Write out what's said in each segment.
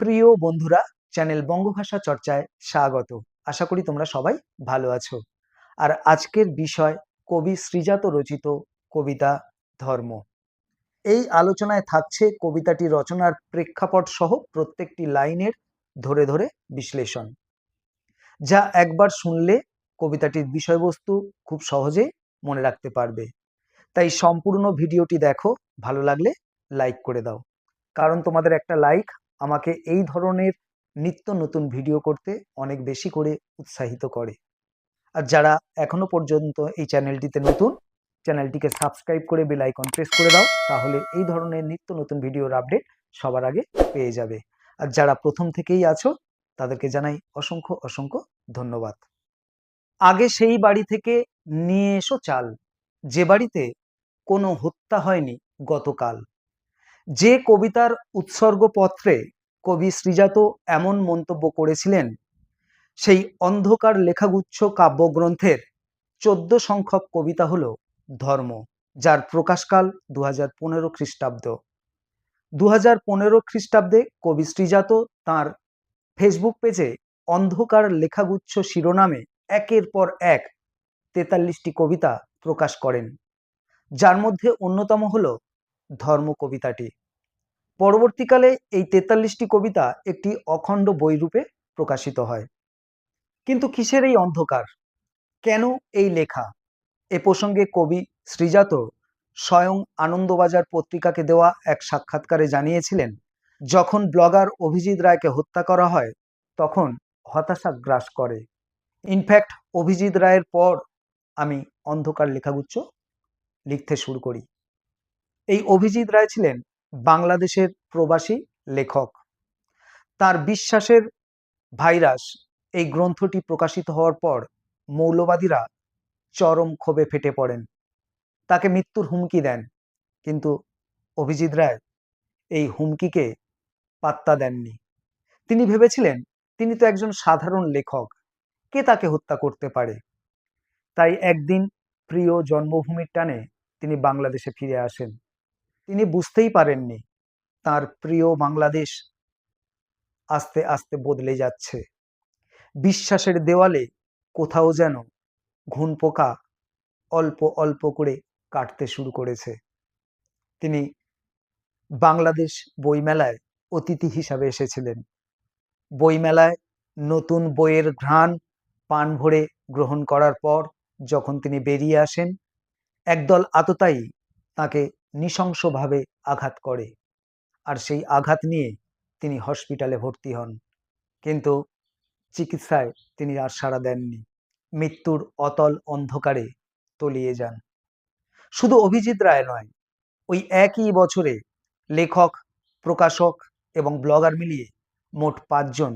প্রিয় বন্ধুরা, চ্যানেল বঙ্গভাষা চর্চায় স্বাগত। আশা করি তোমরা সবাই ভালো আছো। আর আজকের বিষয়, কবি শ্রীজাত রচিত কবিতা ধর্ম। এই আলোচনায় থাকছে কবিতাটি রচনার প্রেক্ষাপট সহ প্রত্যেকটি লাইনের ধরে ধরে বিশ্লেষণ। যা একবার শুনলে কবিতাটির বিষয়বস্তু খুব সহজেই মনে রাখতে পারবে। তাই সম্পূর্ণ ভিডিওটি দেখো, ভালো লাগলে লাইক করে দাও। কারণ তোমাদের একটা লাইক আমাকে এই ধরনের নিত্য নতুন ভিডিও করতে অনেক বেশি করে উৎসাহিত করে। আর যারা এখনও পর্যন্ত এই চ্যানেলটিতে নতুন চ্যানেলটিকে সাবস্ক্রাইব করে বেল আইকন প্রেস করে দাও, তাহলে এই ধরনের নিত্য নতুন ভিডিওর আপডেট সবার আগে পেয়ে যাবে। আর যারা প্রথম থেকেই আছো, তাদেরকে জানাই অসংখ্য অসংখ্য ধন্যবাদ। আগে সেই বাড়ি থেকে নিয়ে এসো চাল। যে বাড়িতে কোনো হত্যা হয়নি গতকাল। যে কবিতার উৎসর্গপত্রে কবি শ্রীজাত এমন মন্তব্য করেছিলেন, সেই অন্ধকার লেখাগুচ্ছ কাব্যগ্রন্থের চোদ্দ সংখ্যক কবিতা হল ধর্ম, যার প্রকাশকাল দু হাজার পনেরো খ্রিস্টাব্দ। দু হাজার পনেরো খ্রিস্টাব্দে কবি শ্রীজাত তাঁর ফেসবুক পেজে অন্ধকার লেখাগুচ্ছ শিরোনামে একের পর এক তেতাল্লিশটি কবিতা প্রকাশ করেন। যার মধ্যে অন্যতম হল ধর্ম কবিতাটি। পরবর্তীকালে এই তেতাল্লিশটি কবিতা একটি অখণ্ড বইরূপে প্রকাশিত হয়। কিন্তু কিসের এই অন্ধকার? কেন এই লেখা? এ প্রসঙ্গে কবি শ্রীজাত স্বয়ং আনন্দবাজার পত্রিকাকে দেওয়া এক সাক্ষাৎকারে জানিয়েছিলেন, যখন ব্লগার অভিজিৎ রায়কে হত্যা করা হয়, তখন হতাশা গ্রাস করে। ইনফ্যাক্ট অভিজিৎ রায়ের পর আমি অন্ধকার লেখাগুচ্ছ লিখতে শুরু করি। এই অভিজিৎ রায় ছিলেন বাংলাদেশের প্রবাসী লেখক। তার বিশ্বাসের ভাইরাস এই গ্রন্থটি প্রকাশিত হওয়ার পর মৌলবাদীরা চরম ক্ষোভে ফেটে পড়েন। তাকে মৃত্যুর হুমকি দেন, কিন্তু অভিজিৎ রায় এই হুমকিকে পাত্তা দেননি। তিনি ভেবেছিলেন, তিনি তো একজন সাধারণ লেখক, কে তাকে হত্যা করতে পারে? তাই একদিন প্রিয় জন্মভূমির টানে তিনি বাংলাদেশে ফিরে আসেন। তিনি বুঝতেই পারেননি তার প্রিয় বাংলাদেশ আস্তে আস্তে বদলে যাচ্ছে। বিশ্বাসের দেওয়ালে কোথাও যেন ঘুন পোকা অল্প অল্প করে কাটতে শুরু করেছে। তিনি বাংলাদেশ বইমেলায় অতিথি হিসাবে এসেছিলেন। বইমেলায় নতুন বইয়ের ঘ্রাণ পান ভরে গ্রহণ করার পর যখন তিনি বেরিয়ে আসেন, একদল আততায়ী তাকে নৃশংসভাবে আঘাত করে। আর সেই আঘাত নিয়ে তিনি হসপিটালে ভর্তি হন। কিন্তু চিকিৎসায় তিনি আর সাড়া দেননি। মৃত্যুর অতল অন্ধকারে তলিয়ে যান। শুধু অভিজিৎ রায় নয়, ওই একই বছরে লেখক, প্রকাশক এবং ব্লগার মিলিয়ে মোট পাঁচজন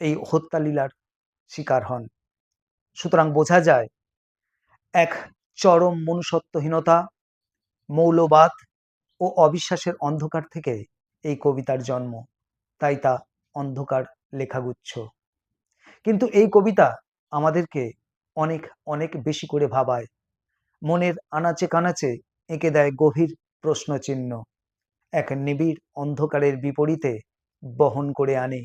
এই হত্যালীলার শিকার হন। সুতরাং বোঝা যায়, এক চরম মনুষ্যত্বহীনতা মৌলবাদ ও অবিশ্বাসের অন্ধকার থেকে এই কবিতার জন্ম। তাই তা অন্ধকার লেখাগুচ্ছ। কিন্তু এই কবিতা আমাদেরকে অনেক অনেক বেশি করে ভাবায়। মনের আনাচে কানাচে এঁকে দেয় গভীর প্রশ্নচিহ্ন। এক নিবিড় অন্ধকারের বিপরীতে বহন করে আনে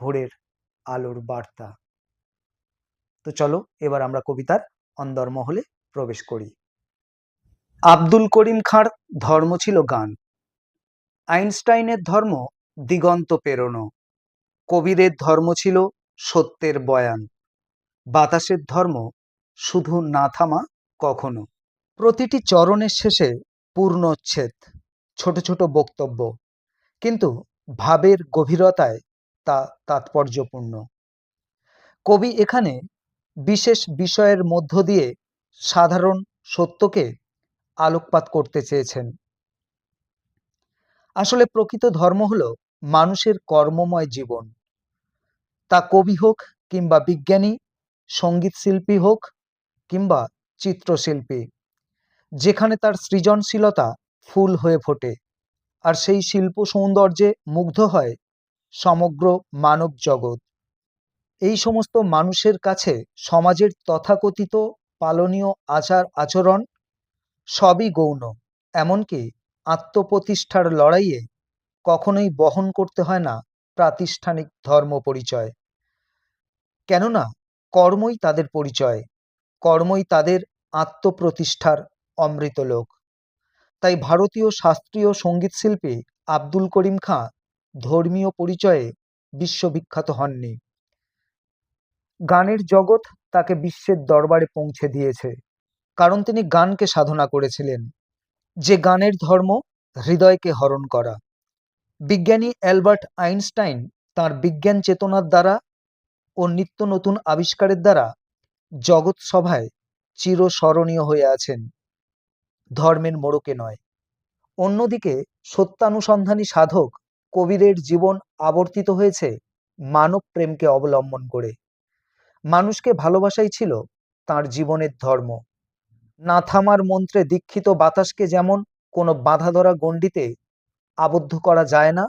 ভোরের আলোর বার্তা। তো চলো, এবার আমরা কবিতার অন্দরমহলে প্রবেশ করি। আব্দুল করিম খাঁর ধর্ম ছিল গান। আইনস্টাইনের ধর্ম দিগন্ত পেরোনো কবিরের ধর্ম ছিল সত্যের বয়ান। বাতাসের ধর্ম শুধু না থামা কখনো। প্রতিটি চরণের শেষে পূর্ণচ্ছেদ, ছোট ছোট বক্তব্য। কিন্তু ভাবের গভীরতায় তা তাৎপর্যপূর্ণ। কবি এখানে বিশেষ বিষয়ের মধ্য দিয়ে সাধারণ সত্যকে আলোকপাত করতে চেয়েছেন। আসলে প্রকৃত ধর্ম হলো মানুষের কর্মময় জীবন। তা কবি হোক কিংবা বিজ্ঞানী, সংগীত শিল্পী হোক কিংবা চিত্রশিল্পী, যেখানে তার সৃজনশীলতা ফুল হয়ে ফোটে আর সেই শিল্প সৌন্দর্যে মুগ্ধ হয় সমগ্র মানব জগৎ। এই সমস্ত মানুষের কাছে সমাজের তথাকথিত পালনীয় আচার আচরণ সবই গৌণ। এমনকি আত্মপ্রতিষ্ঠার লড়াইয়ে কখনোই বহন করতে হয় না প্রাতিষ্ঠানিক ধর্ম পরিচয় কেননা, কর্মই তাদের পরিচয়, কর্মই তাদের আত্মপ্রতিষ্ঠার অমৃত লোক। তাই ভারতীয় শাস্ত্রীয় সংগীত শিল্পী আব্দুল করিম খাঁ ধর্মীয় পরিচয়ে বিশ্ববিখ্যাত হননি। গানের জগৎ তাকে বিশ্বের দরবারে পৌঁছে দিয়েছে। কারণ তিনি গানকে সাধনা করেছিলেন। যে গানের ধর্ম হৃদয়কে হরণ করা। বিজ্ঞানী অ্যালবার্ট আইনস্টাইন তার বিজ্ঞান চেতনার দ্বারা ও নিত্য নতুন আবিষ্কারের দ্বারা জগৎ সভায় চিরস্মরণীয় হয়ে আছেন। ধর্মের মোড়কে নয়। অন্যদিকে সত্যানুসন্ধানী সাধক কবিরের জীবন আবর্তিত হয়েছে মানব প্রেমকে অবলম্বন করে। মানুষকে ভালোবাসাই ছিল তার জীবনের ধর্ম। না থামার মন্ত্রে দীক্ষিত বাতাসকে যেমন কোনো বাধা ধরা গণ্ডিতে আবদ্ধ করা যায় না,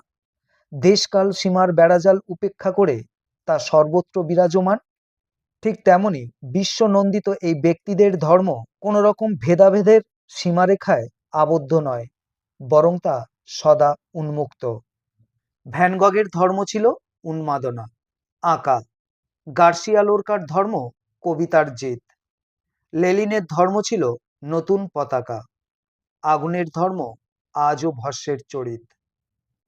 দেশকাল সীমার বেড়াজাল উপেক্ষা করে তা সর্বত্র বিরাজমান, ঠিক তেমনি বিশ্বনন্দিত এই ব্যক্তিদের ধর্ম কোনো রকম ভেদাভেদের সীমারেখায় আবদ্ধ নয়, বরং তা সদা উন্মুক্ত। ভ্যানগগের ধর্ম ছিল উন্মাদনা, আঁকা। গার্সিয়া লোরকার ধর্ম কবিতার জেদ। লেলিনের ধর্ম ছিল নতুন পতাকা। আগুনের ধর্ম আজও ভস্যের চরিত।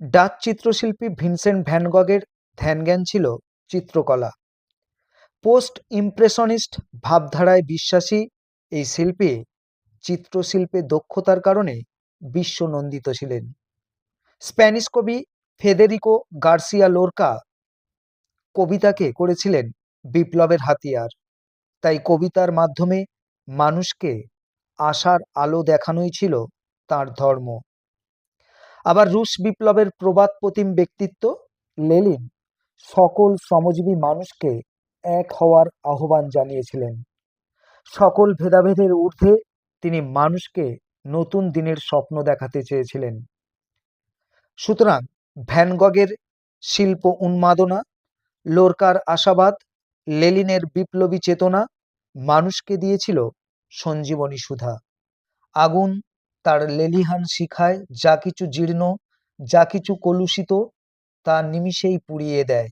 ডাচ চিত্রশিল্পী ভিনসেন্ট ভ্যানগগের ধ্যানজ্ঞান ছিল চিত্রকলা। পোস্ট ইমপ্রেশনিস্ট ভাবধারায় বিশ্বাসী এই শিল্পী চিত্রশিল্পে দক্ষতার কারণে বিশ্বনন্দিত ছিলেন। স্প্যানিশ কবি ফেদেরিকো গার্সিয়া লোরকা কবিতাকে করেছিলেন বিপ্লবের হাতিয়ার। তাই কবিতার মাধ্যমে মানুষকে আশার আলো দেখানোই ছিল তার ধর্ম। আবার রুশ বিপ্লবের প্রবাদ প্রতিম ব্যক্তিত্ব লেলিন সকল শ্রমজীবী মানুষকে এক হওয়ার আহ্বান জানিয়েছিলেন। সকল ভেদাভেদের ঊর্ধ্বে তিনি মানুষকে নতুন দিনের স্বপ্ন দেখাতে চেয়েছিলেন। সুতরাং ভ্যানগগের শিল্প উন্মাদনা, লোরকার আশাবাদ লেলিনের বিপ্লবী চেতনা মানুষকে দিয়েছিল সঞ্জীবনী সুধা। আগুন তার লেলিহান শিখায়, যা কিছু জীর্ণ, যা কিছু কলুষিত, তা নিমিষেই পুড়িয়ে দেয়।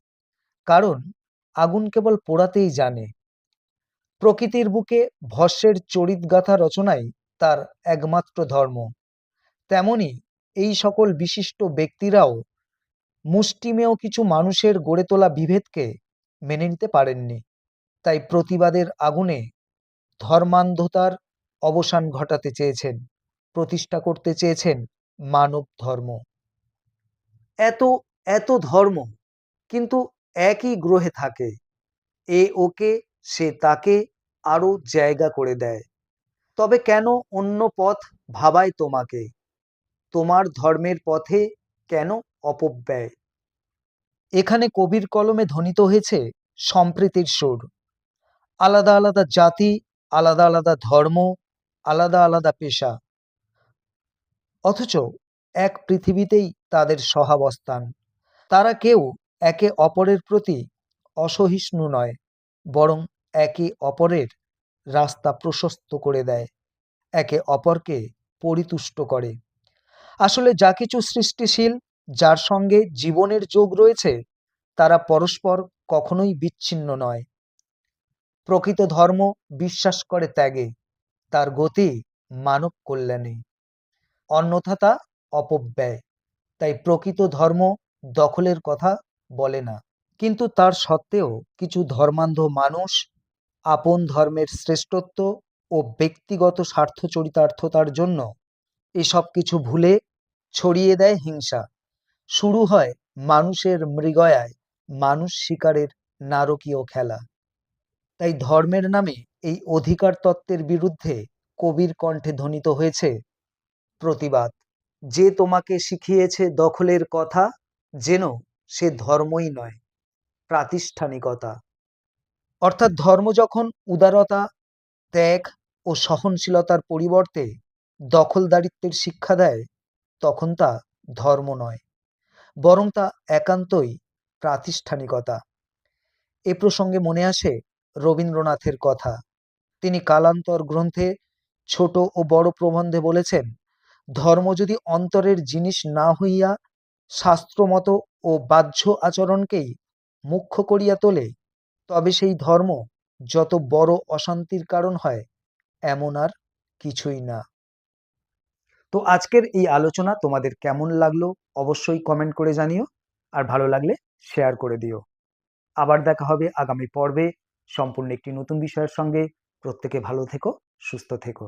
কারণ আগুন কেবল পোড়াতেই জানে। প্রকৃতির বুকে ভস্যের চরিতগাথা রচনাই তার একমাত্র ধর্ম। তেমনি এই সকল বিশিষ্ট ব্যক্তিরাও মুষ্টিমেয় কিছু মানুষের গড়ে তোলা বিভেদকে মেনে নিতে পারেননি। তাই প্রতিবাদের আগুনে ধর্মান্ধতার অবসান ঘটাতে চেয়েছেন, প্রতিষ্ঠা করতে চেয়েছেন মানব ধর্ম। এত এত ধর্ম কিন্তু একই গ্রহে থাকে। এ ওকে, সে তাকে আরও জায়গা করে দেয়। তবে কেন অন্য পথ ভাবায় তোমাকে? তোমার ধর্মের পথে কেন অপব্যয়? এখানে কবির কলমে ধ্বনিত হয়েছে সম্প্রীতির সুর। আলাদা আলাদা জাতি, আলাদা আলাদা ধর্ম, আলাদা আলাদা পেশা। অথচ এক পৃথিবীতেই তাদের সহাবস্থান তারা কেউ একে অপরের প্রতি অসহিষ্ণু নয়, বরং একে অপরের রাস্তা প্রশস্ত করে দেয়, একে অপরকে পরিতুষ্ট করে। আসলে যা কিছু সৃষ্টিশীল, যার সঙ্গে জীবনের যোগ রয়েছে, তারা পরস্পর কখনোই বিচ্ছিন্ন নয়। প্রকৃত ধর্ম বিশ্বাস করে ত্যাগে, তার গতি মানব কল্যাণে। অন্যথা তা অপব্যয়, তাই প্রকৃত ধর্ম দখলের কথা বলে না। কিন্তু তার সত্ত্বেও কিছু ধর্মান্ধ মানুষ আপন ধর্মের শ্রেষ্ঠত্ব ও ব্যক্তিগত স্বার্থ চরিতার্থতার জন্য এসব কিছু ভুলে ছড়িয়ে দেয় হিংসা। শুরু হয় মানুষের মৃগয়ায়, মানুষ শিকারের নারকীয় খেলা। তাই ধর্মের নামে এই অধিকার তত্ত্বের বিরুদ্ধে কবির কণ্ঠে ধ্বনিত হয়েছে প্রতিবাদ। যে তোমাকে শিখিয়েছে দখলের কথা, যেন সে ধর্মই নয়, প্রাতিষ্ঠানিকতা। অর্থাৎ ধর্ম যখন উদারতা, ত্যাগ ও সহনশীলতার পরিবর্তে দখলদারিত্বের শিক্ষা দেয়, তখন তা ধর্ম নয়, বরং তা একান্তই প্রাতিষ্ঠানিকতা। এ প্রসঙ্গে মনে আসে রবীন্দ্রনাথের কথা। তিনি কালান্তর গ্রন্থে ছোট ও বড় প্রবন্ধে বলেছেন, ধর্ম যদি অন্তরের জিনিস না হইয়া শাস্ত্রমত ও বাহ্য আচরণকেই মুখ্য করিয়া তোলে, তবে সেই ধর্ম যত বড় অশান্তির কারণ হয়, এমন আর কিছুই না। তো আজকের এই আলোচনা তোমাদের কেমন লাগল অবশ্যই কমেন্ট করে জানিও, আর ভালো লাগলে শেয়ার করে দিও। আবার দেখা হবে আগামী পর্বে। সম্পূর্ণ একটি নতুন বিষয়ের সঙ্গে প্রত্যেকে ভালো থেকো সুস্থ থেকো।